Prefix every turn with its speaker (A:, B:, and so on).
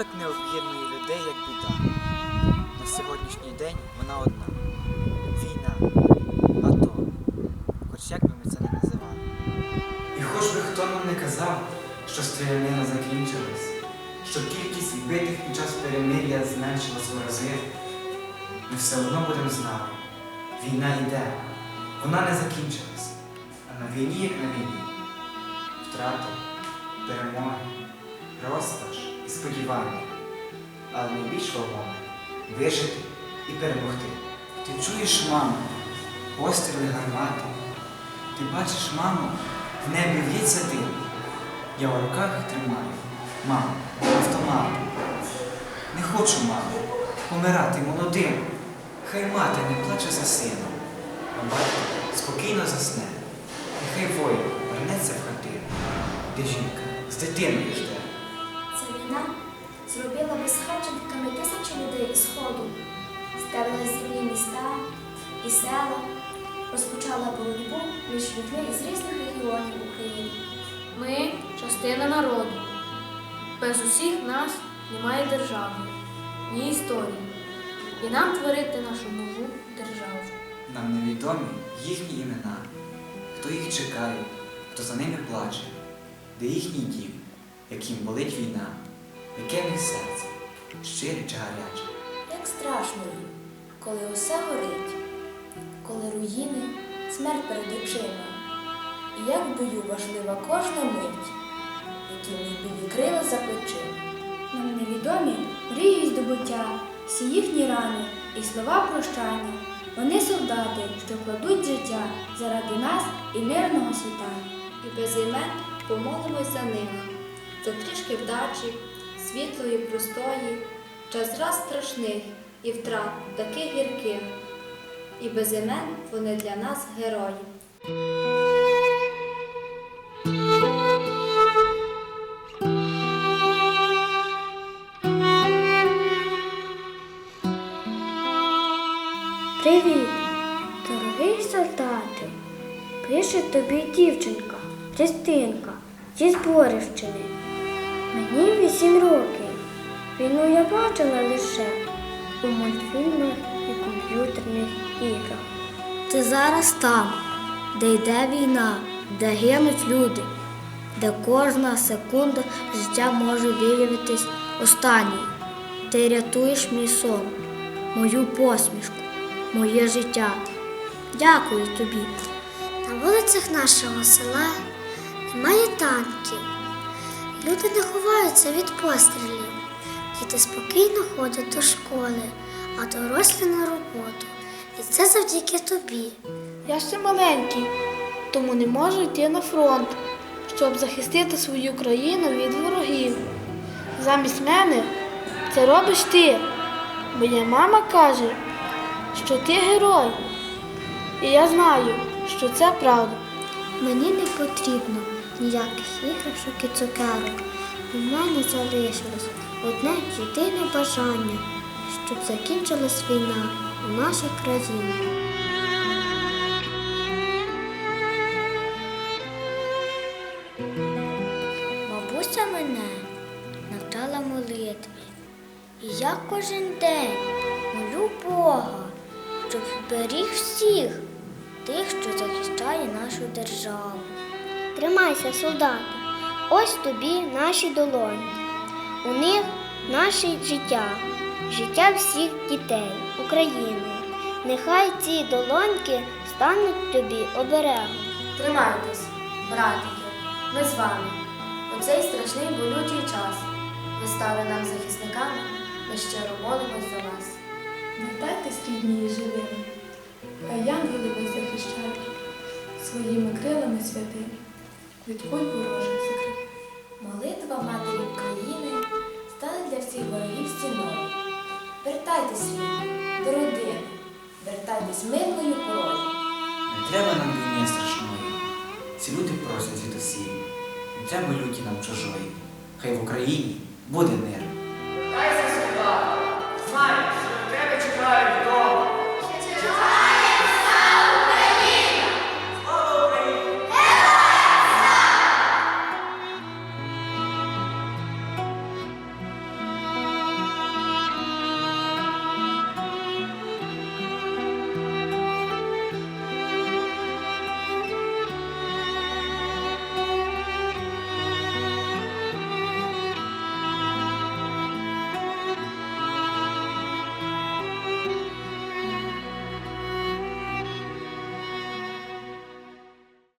A: так не об'єднує людей, як біда. На сьогоднішній день вона одна. Війна,
B: АТО. Хоч як би ми це не називали.
A: І хоч би хто нам не казав, що стрілянина закінчилась, що кількість вбитих під час перемир'я зменшилась у рази, ми все одно будемо знати. Війна йде, вона не закінчилась. А на війні, як на війні, втрата, перемога, розпач сподівання. Але найбільш вагоме вижити і перемогти. Ти чуєш, мамо, постріли гармати. Ти бачиш, мамо, в небі в'ється дим. Я в руках тримаю. Мамо, автомат. Не хочу, мамо, помирати молодим. Хай мати не плаче за сином, а батько спокійно засне. І хай воїн вернеться в хатину, де жінка з дитиною жде.
C: Війна зробила безхатченками тисячі людей із Сходу, стерла з землі міста і села, розпочала боротьбу між людьми із різних регіонів України.
D: Ми частина народу. Без усіх нас немає держави, ні історії. І нам творити нашу нову державу.
A: Нам невідомі їхні імена, хто їх чекає, хто за ними плаче, де їхній дім, яким болить війна, яке в них серце, щире чи гаряче.
C: Як страшно їм, коли усе горить, коли руїни, смерть перед очима. І як в бою важлива кожна мить, які в них білі крила за плечима.
E: Нам невідомі мрії здобуття, всі їхні рани і слова прощання. Вони солдати, що кладуть життя заради нас і мирного світання.
D: І без імен помолимось за них, за трішки вдачі, світлої, простої, час раз страшних і втрат таких гірких. І без імен вони для нас герої.
E: Привіт, дорогий солдати! Пише тобі дівчинка, Христинка, зі Зборівщини. Мені вісім років. Війну я бачила лише у мультфільмах і комп'ютерних іграх.
F: Ти зараз там, де йде війна, де гинуть люди, де кожна секунда життя може виявитись останньою. Ти рятуєш мій сон, мою посмішку, моє життя. Дякую тобі.
G: На вулицях нашого села немає танків. Люди не ховаються від пострілів. Діти спокійно ходять до школи, а дорослі на роботу. І це завдяки тобі.
E: Я ще маленький, тому не можу йти на фронт, щоб захистити свою країну від ворогів. Замість мене це робиш ти. Моя мама каже, що ти герой. І я знаю, що це правда.
G: Мені не потрібно ніяких іграшок і цукерок. У мене залишилось одне єдине бажання, щоб закінчилась війна у нашій країні. Бабуся мене навчала молитві. І я кожен день молю Бога, щоб зберіг всіх тих, що захищає нашу державу. Тримайся, солдати, ось тобі наші долоні. У них наше життя, життя всіх дітей України. Нехай ці долоньки стануть тобі оберегом.
D: Тримайтесь, братики, ми з вами. У цей страшний болючий час. Ви стали нам захисниками, ми щиро молимось за вас.
H: Вертайтесь рідні і живими, хай янголи вас захищають своїми крилами святими, від куль ворожих закрив.
C: Молитва Матері України стане для всіх ворогів стіною. Вертайтесь до родини, вертайтесь мирною порою.
A: Не треба нам війни страшної. Ці люди просять звідусіль. Не треба люті нам чужої. Хай в Україні буде мир.